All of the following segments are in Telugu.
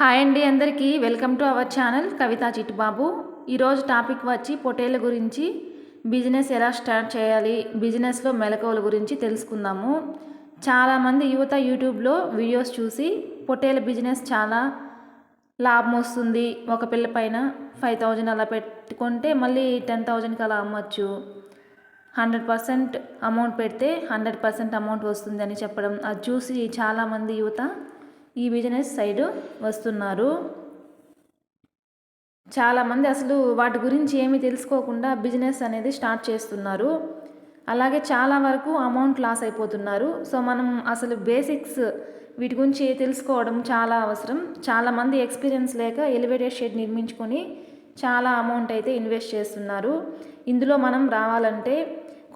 హాయ్ అండి అందరికీ. Welcome to our channel Kavitha Chittubabu. ఈరోజు టాపిక్ వచ్చి పొటేల గురించి బిజినెస్ ఎలా స్టార్ట్ చేయాలి బిజినెస్లో మెలకువల గురించి తెలుసుకుందాము. చాలామంది యువత యూట్యూబ్లో వీడియోస్ చూసి పొటేల బిజినెస్ చాలా లాభం వస్తుంది. ఒక పిల్ల పైన ఫైవ్ థౌజండ్ అలా పెట్టుకుంటే మళ్ళీ టెన్ థౌజండ్కి అలా అమ్మచ్చు. హండ్రెడ్ పర్సెంట్ అమౌంట్ పెడితే హండ్రెడ్ పర్సెంట్ అమౌంట్ వస్తుంది అని చెప్పడం. అది చూసి చాలామంది యువత ఈ బిజినెస్ సైడ్ వస్తున్నారు. చాలామంది అసలు వాటి గురించి ఏమీ తెలుసుకోకుండా బిజినెస్ అనేది స్టార్ట్ చేస్తున్నారు. అలాగే చాలా వరకు అమౌంట్ లాస్ అయిపోతున్నారు. సో మనం అసలు బేసిక్స్ వీటి గురించి తెలుసుకోవడం చాలా అవసరం. చాలామంది ఎక్స్పీరియన్స్ లేక ఎలివేటెడ్ షెడ్ నిర్మించుకొని చాలా అమౌంట్ అయితే ఇన్వెస్ట్ చేస్తున్నారు. ఇందులో మనం రావాలంటే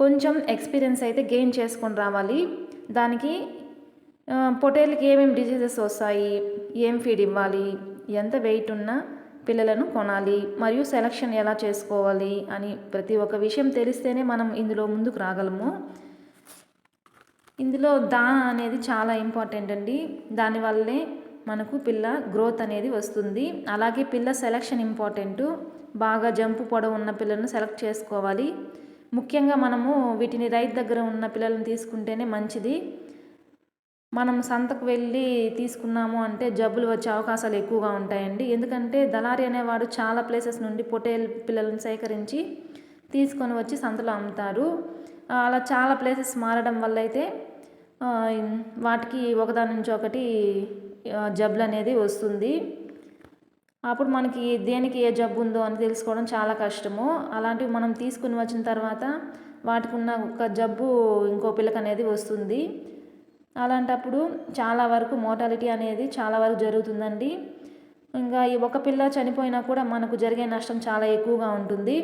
కొంచెం ఎక్స్పీరియన్స్ అయితే గెయిన్ చేసుకొని రావాలి. దానికి పొటేళ్ళకి ఏమేమి డిజీజెస్ వస్తాయి? ఏం ఫీడ్ ఇవ్వాలి? ఎంత వెయిట్ ఉన్న పిల్లలను కొనాలి? మరియు సెలక్షన్ ఎలా చేసుకోవాలి? అని ప్రతి ఒక్క విషయం తెలిస్తేనే మనం ఇందులో ముందుకు రాగలము. ఇందులో దాన అనేది చాలా ఇంపార్టెంట్ అండి. దానివల్లే మనకు పిల్ల గ్రోత్ అనేది వస్తుంది. అలాగే పిల్ల సెలక్షన్ ఇంపార్టెంట్ బాగా జంపు పొడవు ఉన్న పిల్లలను సెలెక్ట్ చేసుకోవాలి. ముఖ్యంగా మనము వీటిని రైతు దగ్గర ఉన్న పిల్లలను తీసుకుంటేనే మంచిది. మనం సంతకు వెళ్ళి తీసుకున్నాము అంటే జబ్బులు వచ్చే అవకాశాలు ఎక్కువగా ఉంటాయండి. ఎందుకంటే దళారి అనేవాడు చాలా ప్లేసెస్ నుండి పొటేల్ పిల్లలను సేకరించి తీసుకొని వచ్చి సంతలో అమ్ముతారు. అలా చాలా ప్లేసెస్ మారడం వల్ల అయితే వాటికి ఒకదాని నుంచి ఒకటి జబ్బులు అనేది వస్తుంది. అప్పుడు మనకి దేనికి ఏ జబ్బు ఉందో అని తెలుసుకోవడం చాలా కష్టము. అలాంటివి మనం తీసుకుని వచ్చిన తర్వాత వాటికి ఉన్న ఒక జబ్బు ఇంకో పిల్లకనేది వస్తుంది. అలాంటప్పుడు చాలా వరకు మోటాలిటీ అనేది చాలా వరకు జరుగుతుందండి. ఇంకా ఈ ఒక పిల్ల చనిపోయినా కూడా మనకు జరిగే నష్టం చాలా ఎక్కువగా ఉంటుంది.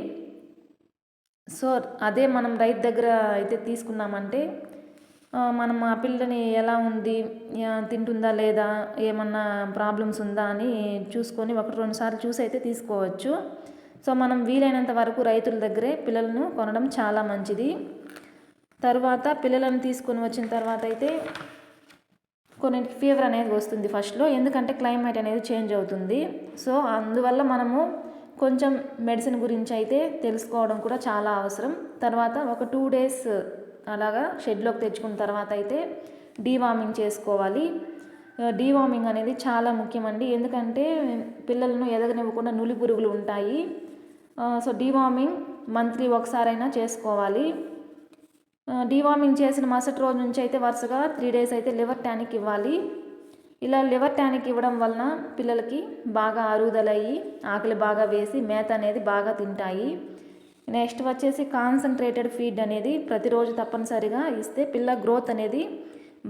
సో అదే మనం రైతు దగ్గర అయితే తీసుకున్నామంటే మనం ఆ పిల్లని ఎలా ఉంది తింటుందా లేదా ఏమన్నా ప్రాబ్లమ్స్ ఉందా అని చూసుకొని ఒకటి రెండు సార్లు చూసి అయితే తీసుకోవచ్చు. సో మనం వీలైనంత వరకు రైతుల దగ్గరే పిల్లలను కొనడం చాలా మంచిది. తర్వాత పిల్లలను తీసుకొని వచ్చిన తర్వాత అయితే కొన్ని ఫీవర్ అనేది వస్తుంది ఫస్ట్లో ఎందుకంటే క్లైమేట్ అనేది చేంజ్ అవుతుంది. సో అందువల్ల మనము కొంచెం మెడిసిన్ గురించి అయితే తెలుసుకోవడం కూడా చాలా అవసరం. తర్వాత ఒక టూ డేస్ అలాగా షెడ్లోకి తెచ్చుకున్న తర్వాత అయితే డీవార్మింగ్ చేసుకోవాలి. డీవార్మింగ్ అనేది చాలా ముఖ్యమండి. ఎందుకంటే పిల్లలను ఎదగనివ్వకుండా నులి పురుగులు ఉంటాయి సో డీవార్మింగ్ మంత్లీ ఒకసారైనా చేసుకోవాలి. డీవార్మింగ్ చేసిన మరుసటి రోజు నుంచి అయితే వరుసగా త్రీ డేస్ అయితే లివర్ ట్యానిక్ ఇవ్వాలి. ఇలా లివర్ ట్యానిక్ ఇవ్వడం వలన పిల్లలకి బాగా అరుగుదలయ్యి ఆకలి బాగా వేసి మేత అనేది బాగా తింటాయి. నెక్స్ట్ వచ్చేసి కాన్సన్ట్రేటెడ్ ఫీడ్ అనేది ప్రతిరోజు తప్పనిసరిగా ఇస్తే పిల్ల గ్రోత్ అనేది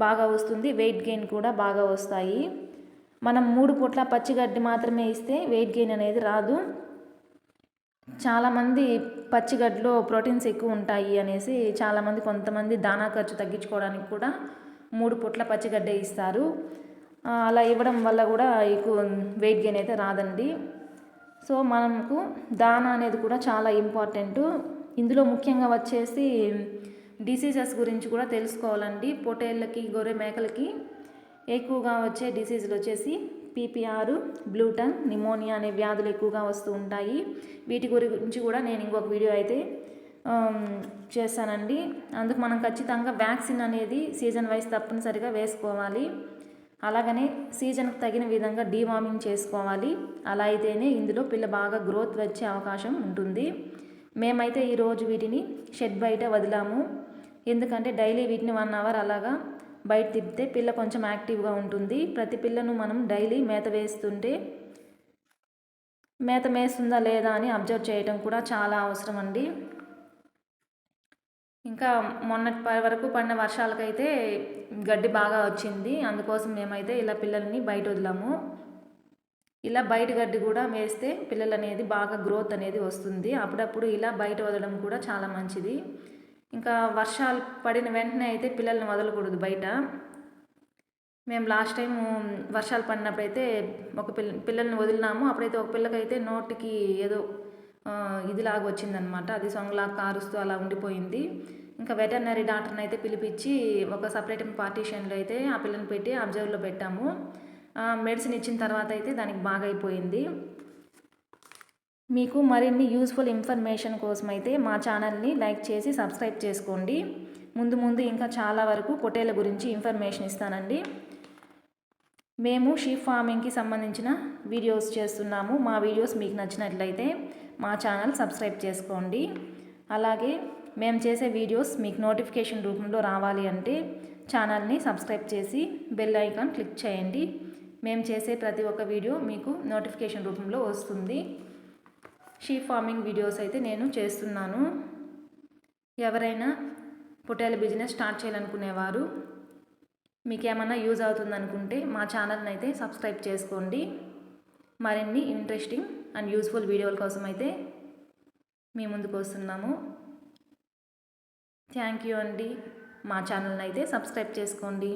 బాగా వస్తుంది వెయిట్ గెయిన్ కూడా బాగా వస్తాయి. మనం మూడు పూట్ల పచ్చిగడ్డి మాత్రమే ఇస్తే వెయిట్ గెయిన్ అనేది రాదు. చాలామంది పచ్చిగడ్డలో ప్రోటీన్స్ ఎక్కువ ఉంటాయి అనేసి చాలామంది కొంతమంది దానా ఖర్చు తగ్గించుకోవడానికి కూడా మూడు పొట్ల పచ్చిగడ్డ ఇస్తారు. అలా ఇవ్వడం వల్ల కూడా ఎక్కువ వెయిట్ గెయిన్ అయితే రాదండి. సో మనకు దానా అనేది కూడా చాలా ఇంపార్టెంట్. ఇందులో ముఖ్యంగా వచ్చేసి డిసీజెస్ గురించి కూడా తెలుసుకోవాలండి. పొటేళ్ళకి గొర్రె మేకలకి ఎక్కువగా వచ్చే డిసీజులు వచ్చేసి పీపీఆర్ బ్లూటన్ నిమోనియా అనే వ్యాధులు ఎక్కువగా వస్తూ ఉంటాయి. వీటి గురించి కూడా నేను ఇంకొక వీడియో అయితే చేస్తానండి. చేశానండి అందుకు మనం ఖచ్చితంగా వ్యాక్సిన్ అనేది సీజన్ వైజ్ తప్పనిసరిగా వేసుకోవాలి. అలాగనే సీజన్కి తగిన విధంగా డీవార్మింగ్ చేసుకోవాలి. అలా అయితేనే ఇందులో పిల్ల బాగా గ్రోత్ వచ్చే అవకాశం ఉంటుంది. మేమైతే ఈరోజు వీటిని షెడ్ బయట వదిలాము. ఎందుకంటే డైలీ వీటిని వన్ అవర్ అలాగా బయట తిప్పితే పిల్ల కొంచెం యాక్టివ్గా ఉంటుంది. ప్రతి పిల్లను మనం డైలీ మేత వేస్తుంటే మేత మేస్తుందా లేదా అని అబ్జర్వ్ చేయడం కూడా చాలా అవసరం అండి ఇంకా మొన్నటి ప- వరకు పడిన వర్షాలకైతే గడ్డి బాగా వచ్చింది. అందుకోసం మేమైతే ఇలా పిల్లల్ని బయట వదిలాము. ఇలా బయట గడ్డి కూడా వేస్తే పిల్లలు అనేది బాగా గ్రోత్ అనేది వస్తుంది. అప్పుడప్పుడు ఇలా బయట వదలడం కూడా చాలా మంచిది. ఇంకా వర్షాలు పడిన వెంటనే అయితే పిల్లల్ని వదలకూడదు బయట. మేము లాస్ట్ టైం వర్షాలు పడినప్పుడు అయితే ఒక పిల్ల పిల్లల్ని వదిలినాము. అప్పుడైతే ఒక పిల్లకైతే నోటికి ఏదో ఇదిలాగా వచ్చిందనమాట అది సొంగలా కారుస్తూ అలా ఉండిపోయింది. ఇంకా వెటర్నరీ డాక్టర్ని అయితే పిలిపించి ఒక సపరేట్ పార్టీషన్లో అయితే ఆ పిల్లని పెట్టి అబ్జర్వ్లో పెట్టాము. మెడిసిన్ ఇచ్చిన తర్వాత అయితే దానికి బాగా అయిపోయింది మీకు మరిన్ని యూస్ఫుల్ ఇన్ఫర్మేషన్ కోసం అయితే మా ఛానల్ని లైక్ చేసి సబ్స్క్రైబ్ చేసుకోండి. ముందు ముందు ఇంకా చాలా వరకు పొటేల గురించి ఇన్ఫర్మేషన్ ఇస్తానండి. మేము షీప్ ఫార్మింగ్కి సంబంధించిన వీడియోస్ చేస్తున్నాము. మా వీడియోస్ మీకు నచ్చినట్లయితే మా ఛానల్ సబ్స్క్రైబ్ చేసుకోండి. అలాగే మేము చేసే వీడియోస్ మీకు నోటిఫికేషన్ రూపంలో రావాలి అంటే ఛానల్ని సబ్స్క్రైబ్ చేసి బెల్ ఐకాన్ క్లిక్ చేయండి. మేము చేసే ప్రతి ఒక్క వీడియో మీకు నోటిఫికేషన్ రూపంలో వస్తుంది. షీప్ ఫార్మింగ్ వీడియోస్ అయితే నేను చేస్తున్నాను. ఎవరైనా పొట్టేల బిజినెస్ స్టార్ట్ చేయాలనుకునేవారు మీకు ఏమైనా యూజ్ అవుతుందనుకుంటే మా ఛానల్ని అయితే సబ్స్క్రైబ్ చేసుకోండి. మరిన్ని ఇంట్రెస్టింగ్ అండ్ యూస్ఫుల్ వీడియోల కోసం అయితే మీ ముందుకు వస్తున్నాము. థ్యాంక్ యూ అండి. మా ఛానల్ని అయితే సబ్స్క్రైబ్ చేసుకోండి.